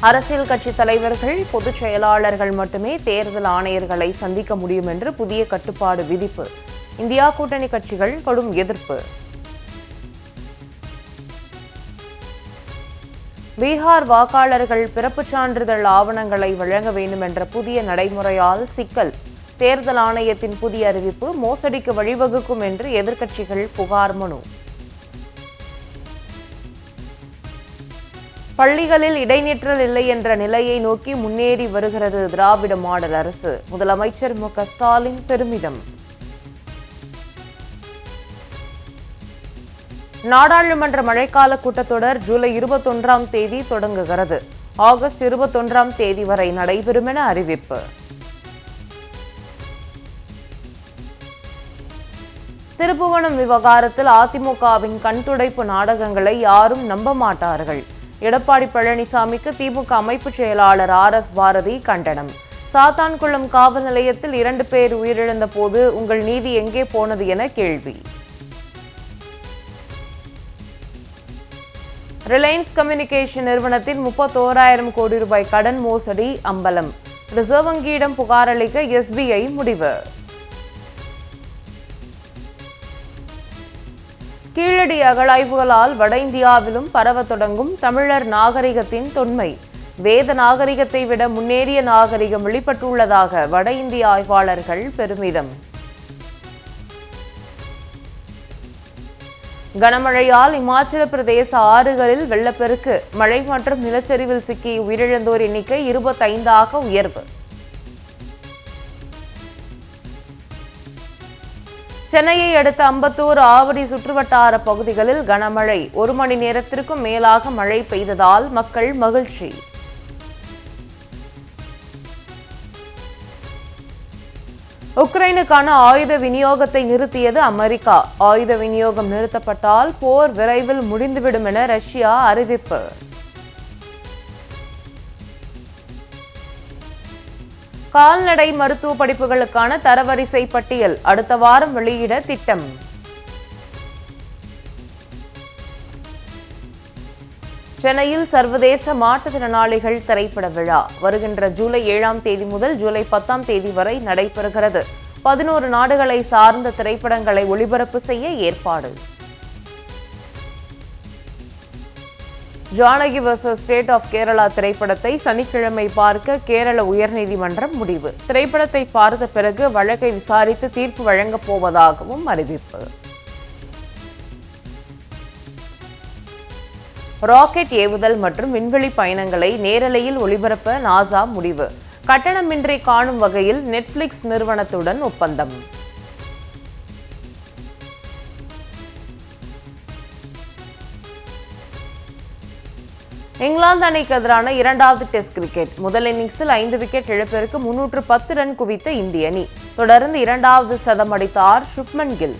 அரசியல் கட்சி தலைவர்கள் பொதுச் செயலாளர்கள் மட்டுமே தேர்தல் ஆணையர்களை சந்திக்க முடியும் என்று புதிய கட்டுப்பாடு விதிப்பு. இந்தியா கூட்டணி கட்சிகள் கடும் எதிர்ப்பு. பீகார் வாக்காளர்கள் பிறப்புச் சான்றிதழ் ஆவணங்களை வழங்க வேண்டும் என்ற புதிய நடைமுறையால் சிக்கல். தேர்தல் ஆணையத்தின் புதிய அறிவிப்பு மோசடிக்கு வழிவகுக்கும் என்று எதிர்க்கட்சிகள் புகார் மனு. பள்ளிகளில் இடைநிற்றல் இல்லை என்ற நிலையை நோக்கி முன்னேறி வருகிறது திராவிட மாடல் அரசு. முதலமைச்சர் மு. க. ஸ்டாலின் பெருமிதம். நாடாளுமன்ற மழைக்கால கூட்டத்தொடர் ஜூலை இருபத்தொன்றாம் தேதி தொடங்குகிறது. ஆகஸ்ட் இருபத்தொன்றாம் தேதி வரை நடைபெறும் என அறிவிப்பு. திருப்புவனம் விவகாரத்தில் அதிமுகவின் கண்துடைப்பு நாடகங்களை யாரும் நம்ப மாட்டார்கள். எடப்பாடி பழனிசாமிக்கு திமுக அமைப்பு செயலாளர் ஆர் எஸ் பாரதி கண்டனம். சாத்தான்குளம் காவல் நிலையத்தில் இரண்டு பேர் உயிரிழந்த போது உங்கள் நீதி எங்கே போனது என கேள்வி. ரிலையன்ஸ் கம்யூனிகேஷன் நிறுவனத்தின் முப்பத்தோராயிரம் கோடி ரூபாய் கடன் மோசடி அம்பலம். ரிசர்வ் வங்கியிடம் புகாரளிக்க எஸ்பிஐ முடிவு. கீழடி அகழாய்வுகளால் வட இந்தியாவிலும் பரவத் தொடங்கும் தமிழர் நாகரிகத்தின் தொன்மை. வேத நாகரிகத்தை விட முன்னேறிய நாகரிகம் வெளிப்பட்டுள்ளதாக வட இந்திய ஆய்வாளர்கள் பெருமிதம். கனமழையால் இமாச்சல பிரதேச ஆறுகளில் வெள்ளப்பெருக்கு. மழை மற்றும் நிலச்சரிவில் சிக்கி உயிரிழந்தோர் எண்ணிக்கை இருபத்தைந்தாக உயர்வு. சென்னையை அடுத்த அம்பத்தூர் ஆவடி சுற்றுவட்டார பகுதிகளில் கனமழை. ஒரு மணி நேரத்திற்கும் மேலாக மழை பெய்ததால் மக்கள் மகிழ்ச்சி. உக்ரைனுக்கான ஆயுத விநியோகத்தை நிறுத்தியது அமெரிக்கா. ஆயுத விநியோகம் நிறுத்தப்பட்டால் போர் விரைவில் முடிந்துவிடும் என ரஷ்யா அறிவிப்பு. கால்நடை மருத்துவ படிப்புகளுக்கான தரவரிசை பட்டியல் அடுத்த வாரம் வெளியிட திட்டம். சென்னையில் சர்வதேச மாற்றுத்திறனாளிகள் திரைப்பட விழா. வருகின்ற ஜூலை ஏழாம் தேதி முதல் ஜூலை பத்தாம் தேதி வரை நடைபெறுகிறது. பதினோரு நாடுகளை சார்ந்த திரைப்படங்களை ஒளிபரப்பு செய்ய ஏற்பாடு. Janaki versus state of Kerala திரைப்படத்தை சனிக்கிழமை பார்க்க கேரள உயர்நீதிமன்றம் முடிவு. திரைப்படத்தை பார்த்த பிறகு வழக்கை விசாரித்து தீர்ப்பு வழங்கப் போவதாகவும் அறிவிப்பு. ராக்கெட் ஏவுதல் மற்றும் விண்வெளி பயணங்களை நேரலையில் ஒளிபரப்ப நாசா முடிவு. கட்டணமின்றி காணும் வகையில் நெட்ஃபிளிக்ஸ் நிறுவனத்துடன் ஒப்பந்தம். இங்கிலாந்து அணிக்கு எதிரான இரண்டாவது டெஸ்ட் கிரிக்கெட். முதல் இன்னிங்ஸில் ஐந்து விக்கெட் இழப்பிற்கு முன்னூற்று பத்து ரன் குவித்த இந்திய அணி. தொடர்ந்து இரண்டாவது சதம் அடித்தார் சுப்மன் கில்.